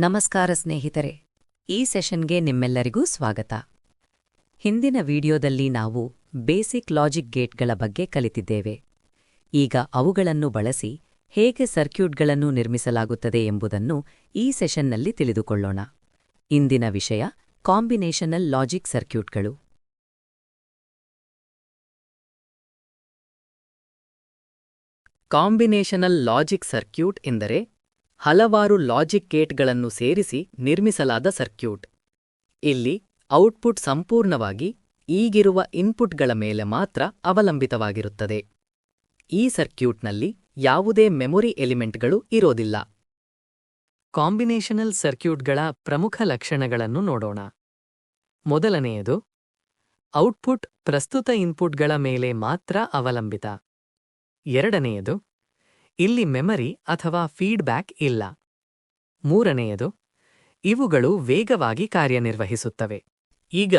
ನಮಸ್ಕಾರ ಸ್ನೇಹಿತರೆ. ಈ ಸೆಷನ್ಗೆ ನಿಮ್ಮೆಲ್ಲರಿಗೂ ಸ್ವಾಗತ. ಹಿಂದಿನ ವಿಡಿಯೋದಲ್ಲಿ ನಾವು ಬೇಸಿಕ್ ಲಾಜಿಕ್ ಗೇಟ್ಗಳ ಬಗ್ಗೆ ಕಲಿತಿದ್ದೇವೆ. ಈಗ ಅವುಗಳನ್ನು ಬಳಸಿ ಹೇಗೆ ಸರ್ಕ್ಯೂಟ್ಗಳನ್ನು ನಿರ್ಮಿಸಲಾಗುತ್ತದೆ ಎಂಬುದನ್ನು ಈ ಸೆಷನ್ನಲ್ಲಿ ತಿಳಿದುಕೊಳ್ಳೋಣ. ಇಂದಿನ ವಿಷಯ ಕಾಂಬಿನೇಷನಲ್ ಲಾಜಿಕ್ ಸರ್ಕ್ಯೂಟ್ಗಳು. ಕಾಂಬಿನೇಷನಲ್ ಲಾಜಿಕ್ ಸರ್ಕ್ಯೂಟ್ ಎಂದರೆ ಹಲವಾರು ಲಾಜಿಕ್ ಗೇಟ್ಗಳನ್ನು ಸೇರಿಸಿ ನಿರ್ಮಿಸಲಾದ ಸರ್ಕ್ಯೂಟ್. ಇಲ್ಲಿ ಔಟ್ಪುಟ್ ಸಂಪೂರ್ಣವಾಗಿ ಈಗಿರುವ ಇನ್ಪುಟ್ಗಳ ಮೇಲೆ ಮಾತ್ರ ಅವಲಂಬಿತವಾಗಿರುತ್ತದೆ. ಈ ಸರ್ಕ್ಯೂಟ್ನಲ್ಲಿ ಯಾವುದೇ ಮೆಮೊರಿ ಎಲಿಮೆಂಟ್ಗಳು ಇರೋದಿಲ್ಲ. ಕಾಂಬಿನೇಷನಲ್ ಸರ್ಕ್ಯೂಟ್ಗಳ ಪ್ರಮುಖ ಲಕ್ಷಣಗಳನ್ನು ನೋಡೋಣ. ಮೊದಲನೆಯದು, ಔಟ್ಪುಟ್ ಪ್ರಸ್ತುತ ಇನ್ಪುಟ್ಗಳ ಮೇಲೆ ಮಾತ್ರ ಅವಲಂಬಿತ. ಎರಡನೆಯದು ಇಲ್ಲಿ ಮೆಮರಿ ಅಥವಾ ಫೀಡ್ಬ್ಯಾಕ್ ಇಲ್ಲ. ಮೂರನೆಯದು, ಇವುಗಳು ವೇಗವಾಗಿ ಕಾರ್ಯನಿರ್ವಹಿಸುತ್ತವೆ. ಈಗ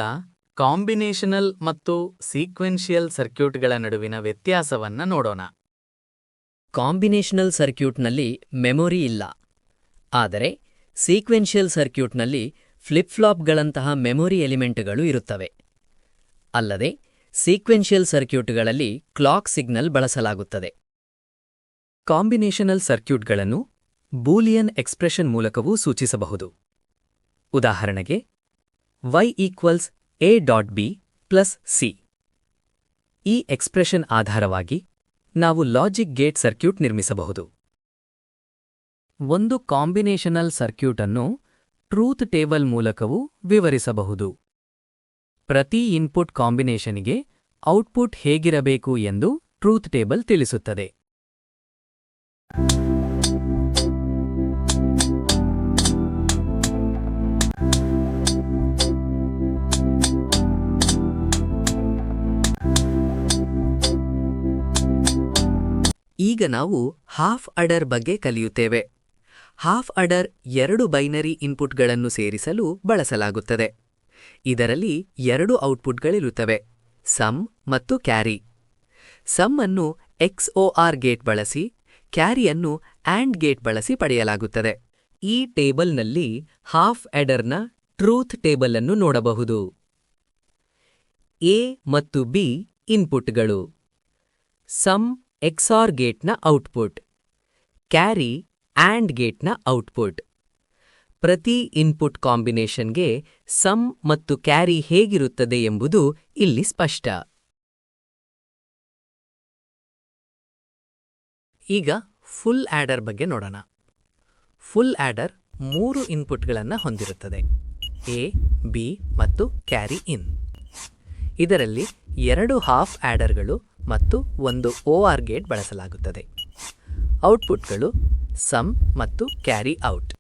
ಕಾಂಬಿನೇಷನಲ್ ಮತ್ತು ಸೀಕ್ವೆನ್ಷಿಯಲ್ ಸರ್ಕ್ಯೂಟ್ಗಳ ನಡುವಿನ ವ್ಯತ್ಯಾಸವನ್ನ ನೋಡೋಣ. ಕಾಂಬಿನೇಷನಲ್ ಸರ್ಕ್ಯೂಟ್ನಲ್ಲಿ ಮೆಮೊರಿ ಇಲ್ಲ. ಆದರೆ ಸೀಕ್ವೆನ್ಷಿಯಲ್ ಸರ್ಕ್ಯೂಟ್ನಲ್ಲಿ ಫ್ಲಿಪ್ ಫ್ಲಾಪ್ಗಳಂತಹ ಮೆಮೊರಿ ಎಲಿಮೆಂಟ್ಗಳು ಇರುತ್ತವೆ. ಅಲ್ಲದೆ ಸೀಕ್ವೆನ್ಷಿಯಲ್ ಸರ್ಕ್ಯೂಟ್ಗಳಲ್ಲಿ ಕ್ಲಾಕ್ ಸಿಗ್ನಲ್ ಬಳಸಲಾಗುತ್ತದೆ. ಕಾಂಬಿನೇಷನಲ್ ಸರ್ಕ್ಯೂಟ್ಗಳನ್ನು ಬೂಲಿಯನ್ ಎಕ್ಸ್ಪ್ರೆಷನ್ ಮೂಲಕವೂ ಸೂಚಿಸಬಹುದು. ಉದಾಹರಣೆಗೆ Y equals A dot B plus C ಈ ಎಕ್ಸ್ಪ್ರೆಷನ್ ಆಧಾರವಾಗಿ ನಾವು ಲಾಜಿಕ್ ಗೇಟ್ ಸರ್ಕ್ಯೂಟ್ ನಿರ್ಮಿಸಬಹುದು. ಒಂದು ಕಾಂಬಿನೇಷನಲ್ ಸರ್ಕ್ಯೂಟ್ ಅನ್ನು ಟ್ರೂತ್ ಟೇಬಲ್ ಮೂಲಕವೂ ವಿವರಿಸಬಹುದು. ಪ್ರತಿ ಇನ್ಪುಟ್ ಕಾಂಬಿನೇಷನ್ಗೆ ಔಟ್ಪುಟ್ ಹೇಗಿರಬೇಕು ಎಂದು ಟ್ರೂತ್ ಟೇಬಲ್ ತಿಳಿಸುತ್ತದೆ. ಈಗ ನಾವು ಹಾಫ್ ಅಡರ್ ಬಗ್ಗೆ ಕಲಿಯುತ್ತೇವೆ. ಹಾಫ್ ಅಡರ್ ಎರಡು ಬೈನರಿ ಇನ್ಪುಟ್ಗಳನ್ನು ಸೇರಿಸಲು ಬಳಸಲಾಗುತ್ತದೆ. ಇದರಲ್ಲಿ ಎರಡು ಔಟ್ಪುಟ್ಗಳಿರುತ್ತವೆ ಸಮ್ ಮತ್ತು ಕ್ಯಾರಿ ಸಮ್ ಅನ್ನು ಎಕ್ಸ್ಒಆರ್ ಗೇಟ್ ಬಳಸಿ ಕ್ಯಾರಿಯನ್ನು ಆಂಡ್ ಗೇಟ್ ಬಳಸಿ ಪಡೆಯಲಾಗುತ್ತದೆ. ಈ ಟೇಬಲ್ನಲ್ಲಿ ಹಾಫ್ ಎಡರ್ನ ಟ್ರೂತ್ ಟೇಬಲ್ ಅನ್ನು ನೋಡಬಹುದು. ಎ ಮತ್ತು ಬಿ ಇನ್ಪುಟ್ಗಳು ಸಮ್ ಎಕ್ಸಾರ್ ಗೇಟ್ನ ಔಟ್ಪುಟ್. ಕ್ಯಾರಿ ಆಂಡ್ ಗೇಟ್ನ ಔಟ್ಪುಟ್. ಪ್ರತಿ ಇನ್ಪುಟ್ ಕಾಂಬಿನೇಷನ್ಗೆ ಸಮ್ ಮತ್ತು ಕ್ಯಾರಿ ಹೇಗಿರುತ್ತದೆ ಎಂಬುದು ಇಲ್ಲಿ ಸ್ಪಷ್ಟ. ಈಗ ಫುಲ್ ಆ್ಯಡರ್ ಬಗ್ಗೆ ನೋಡೋಣ. ಫುಲ್ ಆ್ಯಡರ್ ಮೂರು ಇನ್ಪುಟ್ಗಳನ್ನು ಹೊಂದಿರುತ್ತದೆ. ಎ, ಬಿ ಮತ್ತು ಕ್ಯಾರಿ ಇನ್. ಇದರಲ್ಲಿ ಎರಡು ಹಾಫ್ ಆಡರ್ಗಳು ಮತ್ತು ಒಂದು ಓ ಆರ್ ಗೇಟ್ ಬಳಸಲಾಗುತ್ತದೆ. ಔಟ್ಪುಟ್ಗಳು ಸಮ್ ಮತ್ತು ಕ್ಯಾರಿ ಔಟ್.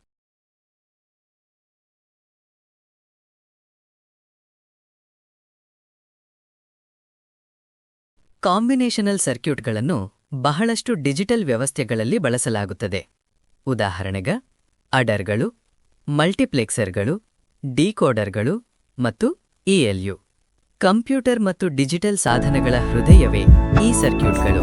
ಕಾಂಬಿನೇಷನಲ್ ಸರ್ಕ್ಯೂಟ್ಗಳನ್ನು ಬಹಳಷ್ಟು ಡಿಜಿಟಲ್ ವ್ಯವಸ್ಥೆಗಳಲ್ಲಿ ಬಳಸಲಾಗುತ್ತದೆ. ಉದಾಹರಣೆಗ, ಅಡರ್ಗಳು, ಮಲ್ಟಿಪ್ಲೆಕ್ಸರ್ಗಳು, ಡಿಕೋಡರ್ಗಳು ಮತ್ತು ಇಎಲ್ಯು ಕಂಪ್ಯೂಟರ್ ಮತ್ತು ಡಿಜಿಟಲ್ ಸಾಧನಗಳ ಹೃದಯವೇ ಈ ಸರ್ಕ್ಯೂಟ್ಗಳು.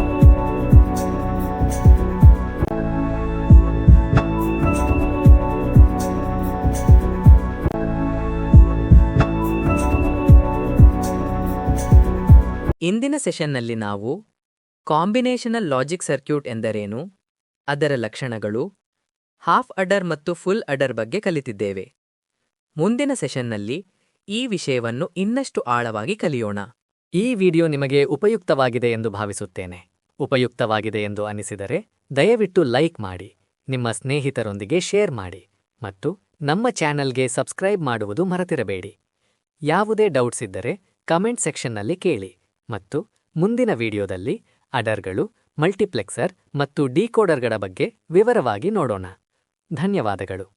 ಇಂದಿನ ಸೆಷನ್ನಲ್ಲಿ ನಾವು ಕಾಂಬಿನೇಷನಲ್ ಲಾಜಿಕ್ ಸರ್ಕ್ಯೂಟ್ ಎಂದರೇನು, ಅದರ ಲಕ್ಷಣಗಳು, ಹಾಫ್ ಅಡರ್ ಮತ್ತು ಫುಲ್ ಅಡರ್ ಬಗ್ಗೆ ಕಲಿತಿದ್ದೇವೆ. ಮುಂದಿನ ಸೆಷನ್ನಲ್ಲಿ ಈ ವಿಷಯವನ್ನು ಇನ್ನಷ್ಟು ಆಳವಾಗಿ ಕಲಿಯೋಣ. ಈ ವಿಡಿಯೋ ನಿಮಗೆ ಉಪಯುಕ್ತವಾಗಿದೆ ಎಂದು ಭಾವಿಸುತ್ತೇನೆ. ಉಪಯುಕ್ತವಾಗಿದೆ ಎಂದು ಅನಿಸಿದರೆ ದಯವಿಟ್ಟು ಲೈಕ್ ಮಾಡಿ, ನಿಮ್ಮ ಸ್ನೇಹಿತರೊಂದಿಗೆ ಶೇರ್ ಮಾಡಿ ಮತ್ತು ನಮ್ಮ ಚಾನೆಲ್ಗೆ ಸಬ್ಸ್ಕ್ರೈಬ್ ಮಾಡುವುದು ಮರೆತಿರಬೇಡಿ. ಯಾವುದೇ ಡೌಟ್ಸ್ ಇದ್ದರೆ ಕಮೆಂಟ್ ಸೆಕ್ಷನ್ನಲ್ಲಿ ಕೇಳಿ ಮತ್ತು ಮುಂದಿನ ವಿಡಿಯೋದಲ್ಲಿ ಅಡರ್ಗಳು, ಮಲ್ಟಿಪ್ಲೆಕ್ಸರ್ ಮತ್ತು ಡಿಕೋಡರ್ಗಳ ಬಗ್ಗೆ ವಿವರವಾಗಿ ನೋಡೋಣ. ಧನ್ಯವಾದಗಳು.